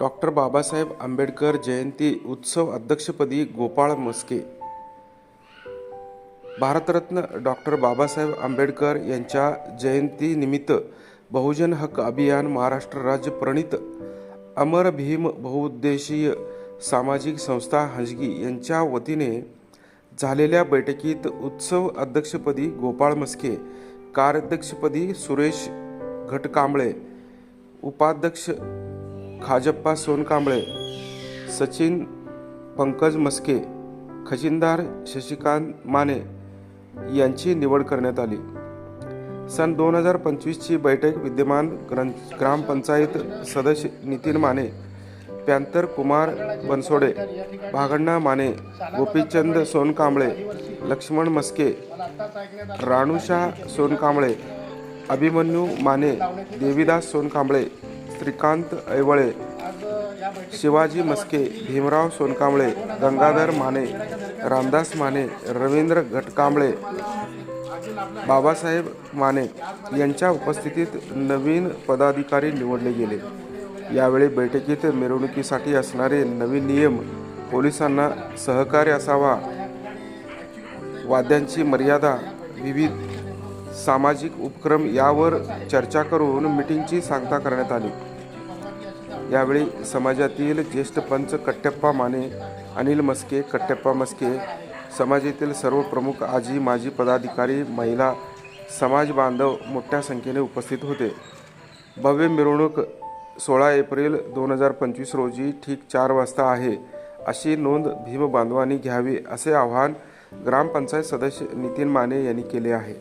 Doctor Babasaheb Ambedkar Jayanti उत्सव अध्यक्षपदी Gopal Maske. Bharat Ratna doctor Babasaheb Ambedkar यांच्या जयंतीनिमित्त बहुजन हक्क अभियान महाराष्ट्र राज्य प्रणित अमर भीम बहुउद्देशीय सामाजिक संस्था हंजगी यांच्या वतीने झालेल्या बैठकीत उत्सव अध्यक्षपदी गोपाळ मस्के कार्याध्यक्षपदी सुरेश घटकांबळे उपाध्यक्ष खाजप्पा सोनकांबळे सचिन पंकज मस्के खजिनदार शशिकांत माने यांची निवड करण्यात आली. सन दोन हजार पंचवीसची बैठक विद्यमान ग्रं ग्रामपंचायत सदस्य नितीन माने प्यांतर कुमार बनसोडे भागण्णा माने गोपीचंद सोनकांबळे लक्ष्मण मस्के राणूशा सोनकांबळे अभिमन्यू माने देवीदास सोनकांबळे श्रीकांत ऐवळे शिवाजी मस्के भीमराव सोनकांबळे गंगाधर माने रामदास माने रवींद्र घटकांबळे बाबासाहेब माने यांच्या उपस्थितीत नवीन पदाधिकारी निवडले गेले. यावेळी बैठकीत मिरवणुकीसाठी असणारे नवीन नियम पोलिसांना सहकार्य असावा. वाद्यांची मर्यादा विविध सामाजिक उपक्रम यावर चर्चा करून मिटिंगची सांगता करण्यात आली. यावेळी समाजातील ज्येष्ठ पंच कट्टप्पा माने अनिल मस्के कट्टप्पा मस्के समाजातील सर्व प्रमुख आजी माजी पदाधिकारी महिला समाज बांधव मोठ्या संख्येने उपस्थित होते. भव्य मिरवणूक सोळा एप्रिल दोन हजार पंचवीस रोजी ठीक चार वाजता आहे अशी नोंद भीम बांधवांनी घ्यावी असे आवाहन ग्रामपंचायत सदस्य नितीन माने यांनी केले आहे.